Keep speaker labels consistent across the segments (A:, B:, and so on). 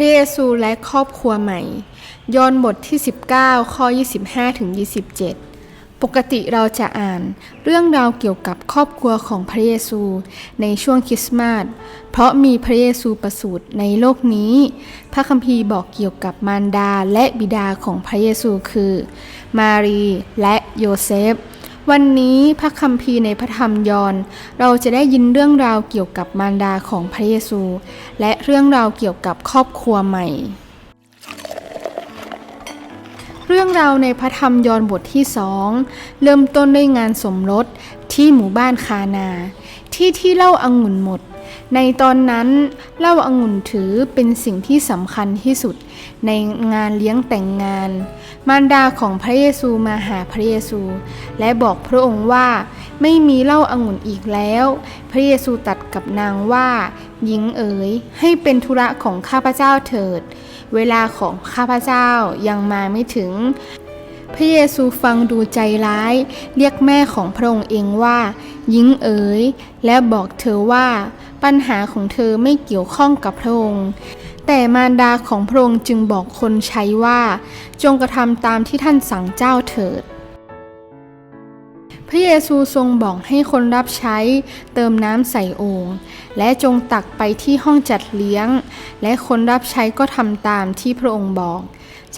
A: ระเยซูและครอบครัวใหม่ ยอห์นบทที่ 19 ข้อ 25ถึง27 ปกติเราจะอ่านเรื่องราวเกี่ยวกับครอบครัวของพระเยซูในช่วงคริสต์มาส เพราะมีพระเยซูประสูติในโลกนี้ พระคัมภีร์บอกเกี่ยวกับมารดาและบิดาของพระเยซูคือ มารีและโยเซฟ วันนี้พระคัมภีร์ในพระธรรมยอห์นเราจะได้ยินเรื่องราวเกี่ยวกับมารดาของพระเยซู และเรื่องราวเกี่ยวกับครอบครัวใหม่ เรื่องราวในพระธรรมยอห์นบทที่สองเริ่มต้นด้วยงานสมรสที่หมู่บ้านคานา ที่ที่เล่าองุ่นหมด ในตอนนั้นเหล้าองุ่นถือเป็นสิ่งที่สำคัญที่สุดในงานเลี้ยงแต่งงาน มารดาของพระเยซูมาหาพระเยซู และบอกพระองค์ว่าไม่มีเหล้าองุ่นอีกแล้ว พระเยซูตัดกับนางว่า หญิงเอ๋ยให้เป็นธุระของข้าพเจ้าเถิด เวลาของข้าพเจ้ายังมาไม่ถึง พระเยซูฟังดูใจร้าย เรียกแม่ของพระองค์เองว่าหญิงเอ๋ย และบอกเธอว่า ปัญหาของเธอไม่เกี่ยวข้องกับพระองค์ แต่มารดาของพระองค์จึงบอกคนใช้ว่า จงกระทำตามที่ท่านสั่งเจ้าเถิดพระเยซูทรงบอกให้คนรับใช้เติมน้ำใส่โอ่งและจงตักไปที่ห้องจัดเลี้ยง และคนรับใช้ก็ทำตามที่พระองค์บอก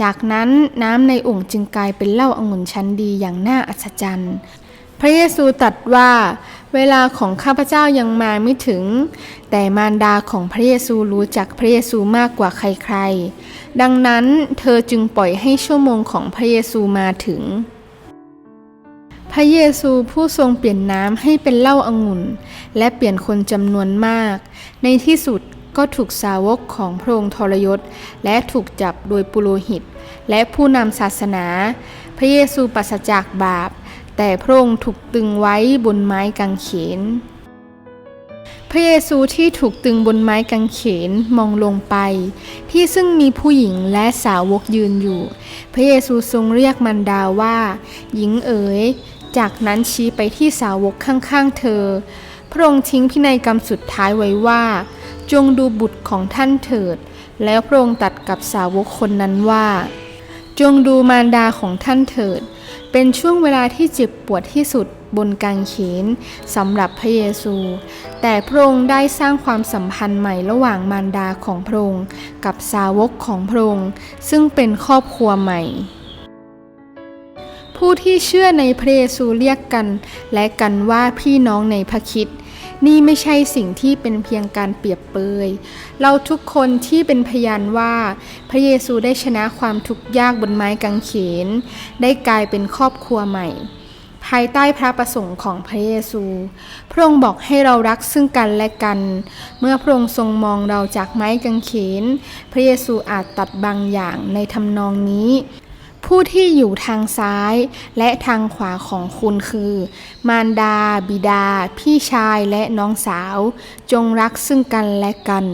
A: จากนั้นน้ำในโอ่งจึงกลายเป็นเหล้าองุ่นชั้นดีอย่างน่าอัศจรรย์ พระเยซูตรัสว่า เวลาของข้าพเจ้ายังมาไม่ถึง แต่มารดาของพระเยซูรู้จักพระเยซูมากกว่าใครๆ ดังนั้นเธอจึงปล่อยให้ชั่วโมงของพระเยซูมาถึง พระเยซูผู้ทรงเปลี่ยนน้ำให้เป็นเหล้าองุ่น และเปลี่ยนคนจำนวนมาก ในที่สุด ก็ถูกสาวกของพระองค์ทรยศ และถูกจับโดยปุโรหิต และผู้นำศาสนา พระเยซูปราศจากบาป แต่พระองค์ถูกตึงไว้บนไม้กางเขน พระเยซูที่ถูกตึงบนไม้กางเขนมองลงไป ที่ซึ่งมีผู้หญิงและสาวกยืนอยู่ พระเยซูทรงเรียกมันดาว่า หญิงเอ๋ย จากนั้นชี้ไปที่สาวกข้างๆเธอ พระองค์ทิ้งพินัยกรรมสุดท้ายไว้ว่า จงดูบุตรของท่านเถิด แล้วพระองค์ตัดกับสาวกคนนั้นว่า จงดูมารดาของท่านเถิด เป็นช่วงเวลาที่เจ็บปวดที่สุดบนกางเขนสำหรับพระเยซู แต่พระองค์ได้สร้างความสัมพันธ์ใหม่ระหว่างมารดาของพระองค์กับสาวกของพระองค์ซึ่งเป็นครอบครัวใหม่ ผู้ที่เชื่อในพระเยซูเรียกกัน และกันว่าพี่น้องในพระคิด นี่ไม่ใช่สิ่งที่เป็นเพียงการเปรียบเปย เราทุกคนที่เป็นพยานว่า พระเยซูได้ชนะความทุกข์ยากบนไม้กางเขน ได้กลายเป็นครอบครัวใหม่ ภายใต้พระประสงค์ของพระเยซู พระองค์บอกให้เรารักซึ่งกันและกัน เมื่อพระองค์ทรงมองเราจากไม้กางเขน พระเยซูอาจตัดบางอย่างในทำนองนี้ ผู้ที่อยู่ทางซ้ายและทางขวาของคุณคือ มารดา บิดา พี่ชายและน้องสาว จงรักซึ่งกันและกัน